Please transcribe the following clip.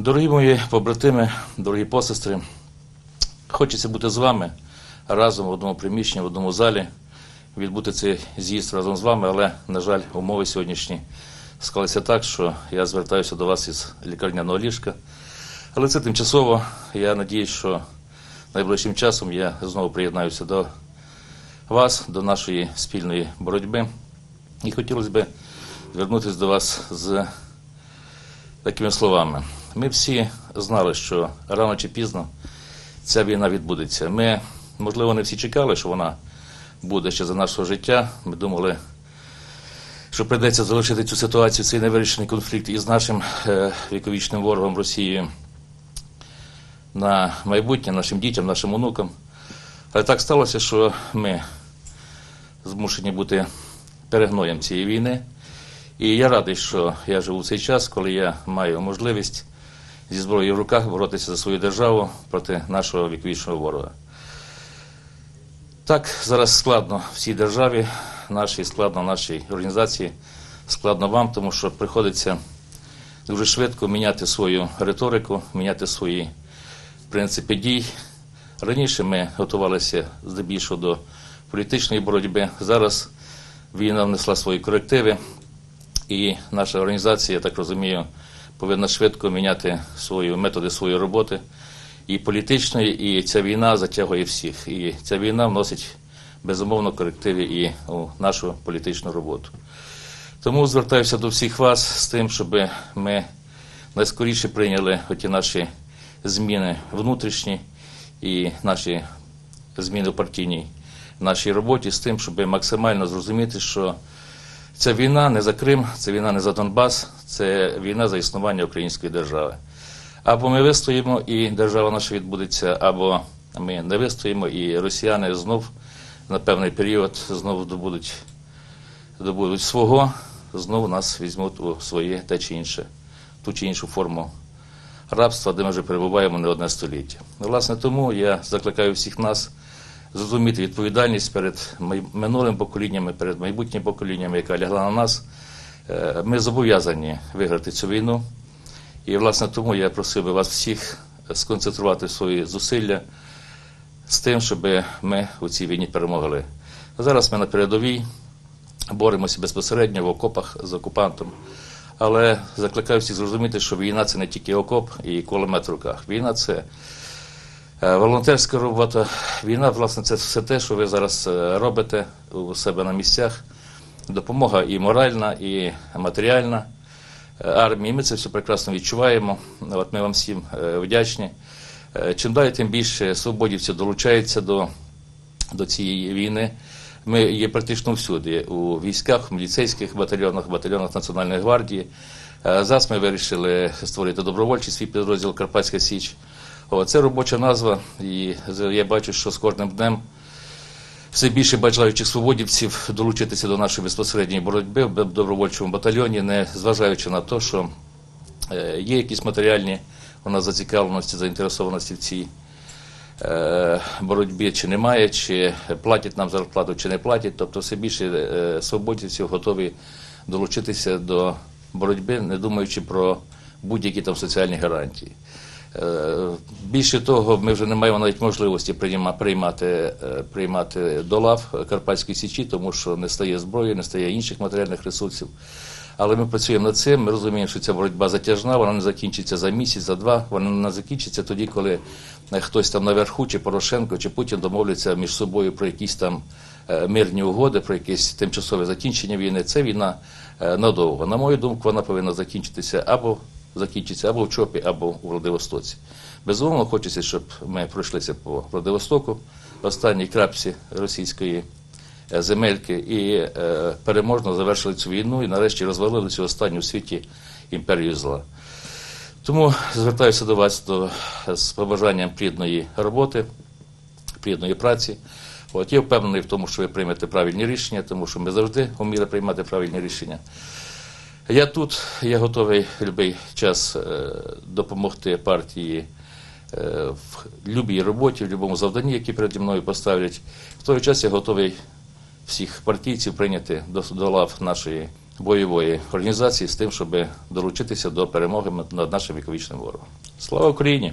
Дорогі мої побратими, дорогі посестри, хочеться бути з вами разом в одному приміщенні, в одному залі, відбути цей з'їзд разом з вами, але, на жаль, умови сьогоднішні склалися так, що я звертаюся до вас із лікарняного ліжка. Але це тимчасово. Я надіюсь, що найближчим часом я знову приєднаюся до вас, до нашої спільної боротьби. І хотілося б звернутися до вас з такими словами. Ми всі знали, що рано чи пізно ця війна відбудеться. Ми, можливо, не всі чекали, що вона буде ще за нашого життя. Ми думали, що прийдеться залишити цю ситуацію, цей невирішений конфлікт із нашим е, віковічним ворогом Росією на майбутнє, нашим дітям, нашим онукам. Але так сталося, що ми змушені бути перегноєм цієї війни. І я радий, що я живу в цей час, коли я маю можливість зі зброєю в руках боротися за свою державу проти нашого віковічного ворога. Так, зараз складно в цій державі, нашій складно нашій організації, складно вам, тому що приходиться дуже швидко міняти свою риторику, міняти свої принципи дій. Раніше ми готувалися здебільшого до політичної боротьби. Зараз війна внесла свої корективи, і наша організація, я так розумію, повинна швидко міняти свої методи своєї роботи і політичної, і ця війна затягує всіх. І ця війна вносить безумовно корективи і у нашу політичну роботу. Тому звертаюся до всіх вас з тим, щоб ми найскоріше прийняли оті наші зміни внутрішні і наші зміни в партійній нашій роботі з тим, щоб максимально зрозуміти, що ця війна не за Крим, це війна не за Донбас, це війна за існування української держави. Або ми вистоїмо і держава наша відбудеться, або ми не вистоїмо, і росіяни знов на певний період знов добудуть, добудуть свого, знову нас візьмуть у своє те чи інше, ту чи іншу форму рабства, де ми вже перебуваємо не одне століття. Власне, тому я закликаю всіх нас зрозуміти відповідальність перед минулим поколіннями, перед майбутнім поколінням, яка лягла на нас. Е, Ми зобов'язані виграти цю війну. І, власне, тому я просив би вас всіх сконцентрувати свої зусилля з тим, щоб ми у цій війні перемогли. Зараз ми на передовій боремося безпосередньо в окопах з окупантом. Але закликаю всіх зрозуміти, що війна це не тільки окоп і кулемет в руках. Війна це волонтерська робота. Війна, власне, це все те, що ви зараз е, робите у себе на місцях. Допомога і моральна, і матеріальна е, армії. Ми це все прекрасно відчуваємо. От ми вам всім е, вдячні. Е, Чим далі, тим більше свободівців долучаються до, до цієї війни. Ми є практично всюди у військах, міліцейських батальйонах, батальйонах Національної гвардії. Е, Зараз ми вирішили створити добровольчий свій підрозділ Карпатська Січ. Це робоча назва, і я бачу, що з кожним днем все більше бажаючих свободівців долучитися до нашої безпосередньої боротьби в добровольчому батальйоні, не зважаючи на те, що е, є якісь матеріальні у нас зацікавленості, заінтересованості в цій е, боротьбі, чи немає, чи платять нам зарплату, чи не платять. Тобто все більше е, свободівців готові долучитися до боротьби, не думаючи про будь-які там соціальні гарантії. Більше того, ми вже не маємо навіть можливості прийма- приймати, е, приймати до лав Карпатської січі, тому що не стає зброї, не стає інших матеріальних ресурсів. Але ми працюємо над цим. Ми розуміємо, що ця боротьба затяжна, вона не закінчиться за місяць, за два. Вона не закінчиться тоді, коли е, хтось там наверху, чи Порошенко, чи Путін домовляться між собою про якісь там е, мирні угоди, про якесь тимчасове закінчення війни. Це війна надовго. На мою думку, вона повинна закінчитися або закінчиться або в Чопі, або у Владивостоці. Безумовно, хочеться, щоб ми пройшлися по Владивостоку, останній крапці російської е, земельки, і е, переможно завершили цю війну і нарешті розвалили цю останню в світі імперію зла. Тому звертаюся до вас до, з побажанням плідної роботи, плідної праці. От я впевнений в тому, що ви приймете правильні рішення, тому що ми завжди вміли приймати правильні рішення. Я тут, я готовий в будь-який час е, допомогти партії е, в будь-якій роботі, в будь-якому завданні, які переді мною поставлять. В той час я готовий всіх партійців прийняти до, лав нашої бойової організації з тим, щоб долучитися до перемоги над нашим віковічним ворогом. Слава Україні!